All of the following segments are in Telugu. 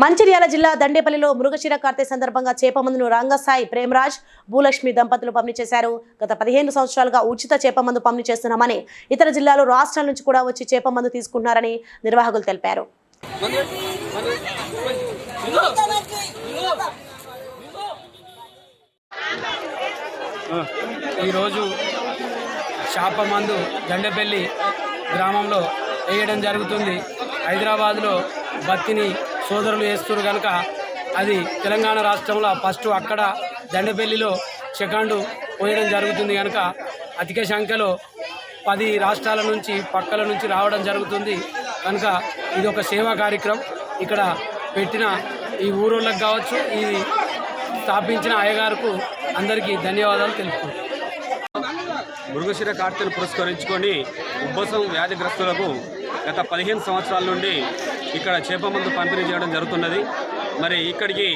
మంచిర్యాల జిల్లా దండేపల్లిలో మృగశిర కార్తె సందర్భంగా చేపమందును రంగసాయి ప్రేమరాజ్ భూలక్ష్మి దంపతులు పంపిణీ చేశారు. గత పదిహేను సంవత్సరాలుగా ఉచిత చేపమందు పంపిణీ చేస్తున్నామని ఇతర జిల్లాలు రాష్ట్రాల నుంచి కూడా వచ్చి చేపమందు తీసుకుంటున్నారని నిర్వాహకులు తెలిపారు. ఈరోజు చేపమందు దండపల్లి గ్రామంలో వేయడం జరుగుతుంది. హైదరాబాద్లో బత్తిని సోదరులు వేస్తున్నారు కనుక అది తెలంగాణ రాష్ట్రంలో ఫస్ట్ అక్కడ దండపల్లిలో సెకండ్ పోయడం జరుగుతుంది కనుక అధిక సంఖ్యలో పది రాష్ట్రాల నుంచి పక్కల నుంచి రావడం జరుగుతుంది. కనుక ఇది ఒక సేవా కార్యక్రమం. ఇక్కడ పెట్టిన ఈ ఊరోళ్ళకి కావచ్చు ఈ స్థాపించిన అయ్యగారుకు అందరికీ ధన్యవాదాలు తెలుపుకుంటున్నాను. మృగశిర కార్తెను పురస్కరించుకొని ఉబ్బసం వ్యాధిగ్రస్తులకు గత పదిహేను సంవత్సరాల నుండి ఇక్కడ చేప మందు పంపిణీ చేయడం జరుగుతున్నది. మరి ఇక్కడికి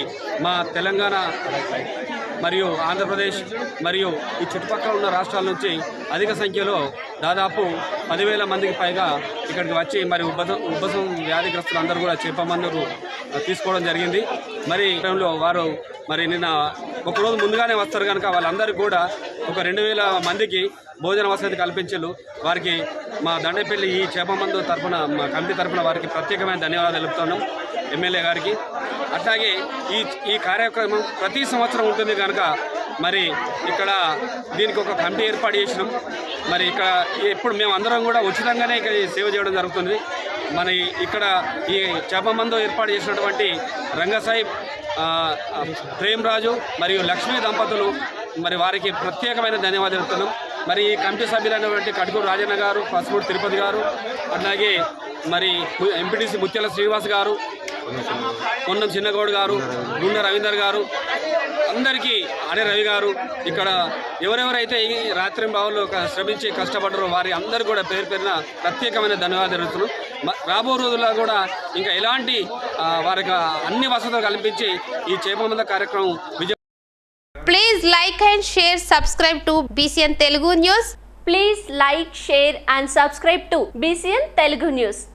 మా తెలంగాణ మరియు ఆంధ్రప్రదేశ్ మరియు ఈ చుట్టుపక్కల ఉన్న రాష్ట్రాల నుంచి అధిక సంఖ్యలో దాదాపు పదివేల మందికి పైగా ఇక్కడికి వచ్చి మరి ఉబ్బసం ఉబ్బసం వ్యాధిగ్రస్తులు అందరూ కూడా చేప మందులు తీసుకోవడం జరిగింది. మరి ఈ వారు మరి నిన్న ఒకరోజు ముందుగానే వస్తారు కనుక వాళ్ళందరికీ కూడా ఒక రెండు వేల మందికి భోజన వసతి కల్పించారు వారికి మా దండపల్లి ఈ చేపమందు తరఫున మా కమిటీ తరఫున వారికి ప్రత్యేకమైన ధన్యవాదాలు తెలుపుతున్నాం ఎమ్మెల్యే గారికి. అట్లాగే ఈ ఈ కార్యక్రమం ప్రతి సంవత్సరం ఉంటుంది కనుక మరి ఇక్కడ దీనికి ఒక కమిటీ ఏర్పాటు చేసినాం. మరి ఇక్కడ ఇప్పుడు మేము అందరం కూడా ఉచితంగానే ఇక్కడ సేవ చేయడం జరుగుతుంది. మన ఇక్కడ ఈ చేపమందు ఏర్పాటు చేసినటువంటి రంగసాయి ప్రేమరాజు మరియు లక్ష్మీ దంపతులు మరి వారికి ప్రత్యేకమైన ధన్యవాదాలు చెప్తున్నాం మరి ఈ కమిటీ సభ్యులైనటువంటి కడుకూరు రాజన్న గారు పసుపూడి తిరుపతి గారు అట్లాగే మరి ఎంపీటీసీ ముత్యాల శ్రీనివాస్ గారు పొన్నం చిన్నగౌడ్ గారు గుండె రవీందర్ గారు అందరికీ అనే రవి గారు ఇక్కడ ఎవరెవరైతే ఈ రాత్రి భావంలో శ్రమించి కష్టపడ్డారో వారి అందరు కూడా పేరు పేరున ప్రత్యేకమైన ధన్యవాదాలు రాబో రోజుల్లో కూడా ఇంకా ఎలాంటి వారికి అన్ని వసతులు కల్పించి ఈ చేపమంద కార్యక్రమం విజయ please like and share subscribe to BCN Telugu news please like share and subscribe to BCN Telugu news